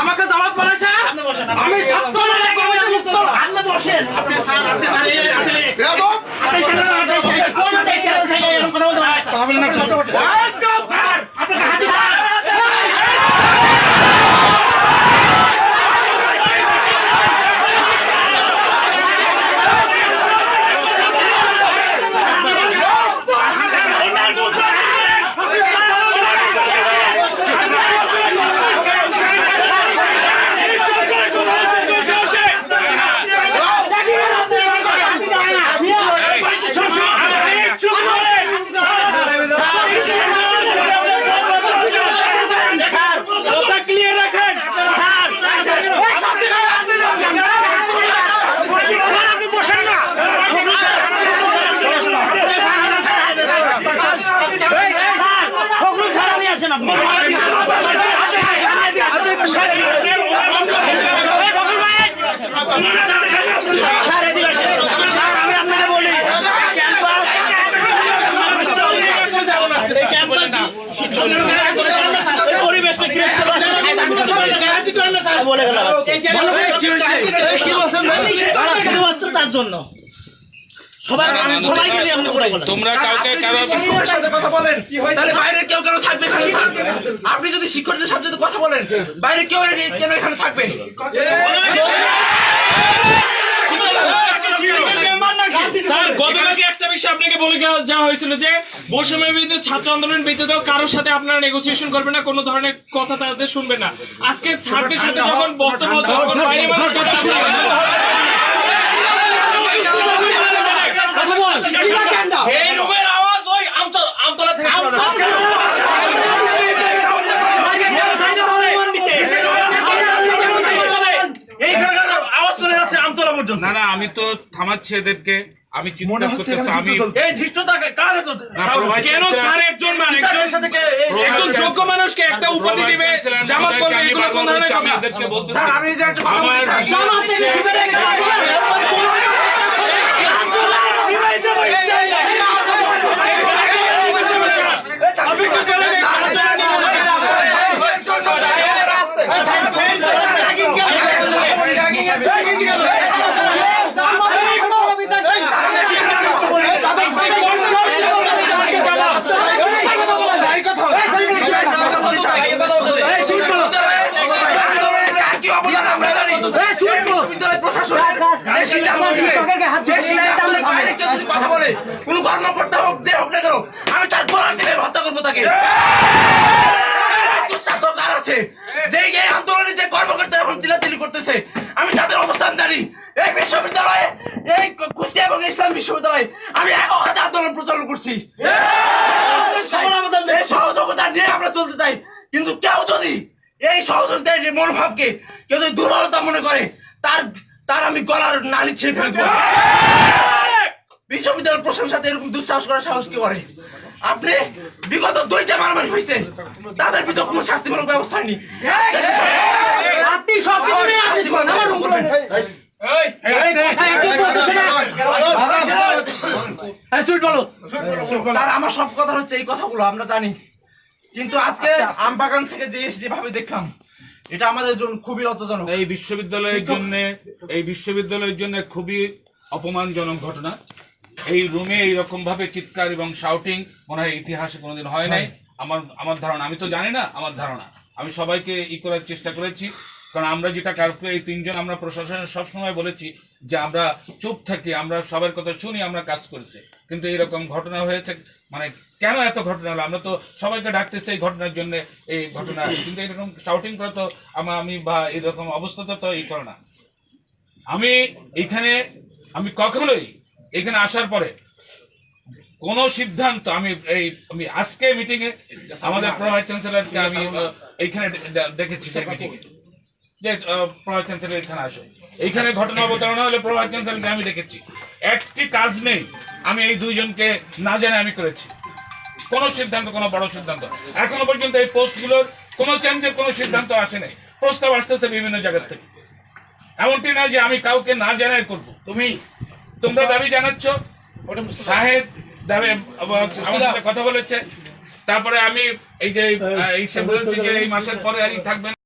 আমাকে দাওয়াত বলেছে আমি ছাত্র মুক্ত আপনি বসেন আপনি স্যার আপনি স্যার আপনি এই ক্রিয়েট করে বলে গেলাম শুধুমাত্র তার জন্য তোমরা কাউকে কারও সাথে কথা বলেন তাহলে বাইরে কেউ কেন থাকবে আপনি যদি শিক্ষকদের সাথে যদি কথা বলেন বাইরে কেউ কেন এখানে থাকবে? স্যার গতকালকে একটা বিষয় আপনাকে বলে যাওয়া হয়েছিল যে বৈষম্যের বিরুদ্ধে ছাত্র আন্দোলন ব্যতীত কারোর সাথে আপনারা নেগোসিয়েশন করবেন না কোনো ধরনের কথা তাদের শুনবেন না। আজকে ছাত্রের সাথে যখন বক্তব্য হচ্ছে তখন বাইরে মানুষ কথা শুনবেন না। এই রুমের আওয়াজ ওই আমতলা আমতলা থেকে শোনা যাচ্ছে। এইখানকার আওয়াজ চলে যাচ্ছে আমতলা পর্যন্ত না না আমি তো থামাচ্ছি এদেরকে আমি চিন্তা করতেছি আমি এই ধৃষ্টতা কার এত কেন। স্যার একজন মানুষ সাথে একজন যোগ্য মানুষকে একটা উপাধি দিবে জামাত করবে এগুলো কোন ধরনের কথা এদেরকে বলতেছি স্যার আমি যে একটা কথা বলছি, স্যার। জামাত থেকে শিবিরে গেছে। আন্দোলনের কার কি অবদান আমরা জানি। এই বিশ্ববিদ্যালয় প্রশাসনের যে সিদ্ধান্ত নিবে, যে সিদ্ধান্তের বাইরে কেউ যদি কথা বলে, কোনো কর্মকর্তা হোক, যে হোক না কেন, আমি তার গলা টিপে হত্যা করব তাকে। একজন আছে? যে এই আন্দোলনে যে কর্মকর্তা এখন চিল্লাচিল্লি করতেছে, আমি তাদের অবস্থান জানি। এই বিশ্ববিদ্যালয়ে এই কুষ্টিয়া এবং ইসলাম বিশ্ববিদ্যালয়ে আমি একক হাতে আন্দোলন প্রচলন করছি। সহযোগিতা নিয়ে আমরা চলতে চাই। কিন্তু কেউ এই সহযোগিতার যে মনোভাবকে কেউ যদি দুর্বলতা মনে করে তার তার আমি গলার নালি ছিঁড়ে ফেলে দেবো বিশ্ববিদ্যালয়ের প্রশাসনের সাথে এরকম দুঃসাহস করার সাহস কি করে আপনি বিগত দুইটা মারামারি হয়েছে তাদের ভিতর কোনো শাস্তিমূলক ব্যবস্থা হয়নি আপনি সব আমার সব কথা হচ্ছে এই কথাগুলো আমরা জানি কিন্তু আজকে আমবাগান থেকে যে যেভাবে দেখলাম এটা আমাদের জন্য খুবই লজ্জাজনক। এই বিশ্ববিদ্যালয়ের জন্য এই বিশ্ববিদ্যালয়ের জন্য খুবই অপমানজনক ঘটনা। এই রুমে এইরকম ভাবে চিৎকার এবং শাউটিং মনে হয় ইতিহাসে কোনোদিন হয় নাই। আমার আমার ধারণা আমি তো জানি না আমার ধারণা। আমি সবাইকে ই করার চেষ্টা করেছি। কারণ আমরা যেটা কালকে এই তিনজন আমরা প্রশাসনের সবসময় বলেছি যে আমরা চুপ থাকি, আমরা সবার কথা শুনি, আমরা কাজ করেছি। কিন্তু এরকম ঘটনা হয়েছে মানে কেন এত ঘটনা হলো? আমরা তো সবাইকে ডাকতেছি এই ঘটনার জন্য এই ঘটনা। কিন্তু এরকম শাউটিং করা তো আমা- আমি বা এরকম অবস্থা তো এই করে না। আমি এখানে, আমি কখনোই এখানে আসার পরে কোন সিদ্ধান্ত আমি এই আমি আজকে মিটিং এ আমাদের প্রভাইস চ্যান্সেলরকে আমি দে- দেখেছি যে প্রভাইস চ্যান্সেলর এখানে আসো এইখানে ঘটনা অবতারণা হলে প্রভাইস চ্যান্সেলরকে আমি দেখেছি। একটি কাজ নেই আমি এই দুইজনকে না জানে আমি করেছি। কোন সিদ্ধান্ত কোনো বড় সিদ্ধান্ত। এখনও পর্যন্ত এই পোস্টগুলোর কোনো চেঞ্জের কোনো সিদ্ধান্ত আসে নাই। প্রস্তাব আসতেছে বিভিন্ন জায়গা থেকে। এমনটি নয় যে আমি কাউকে না জানাই করব। তুমি তোমরা দাবি জানাচ্ছ? সাহেব দাবি আমার সাথে কথা বলেছে। তারপরে আমি এই যে এই সে বলছি যে এই মাসের পরে আর ই থাকবে না।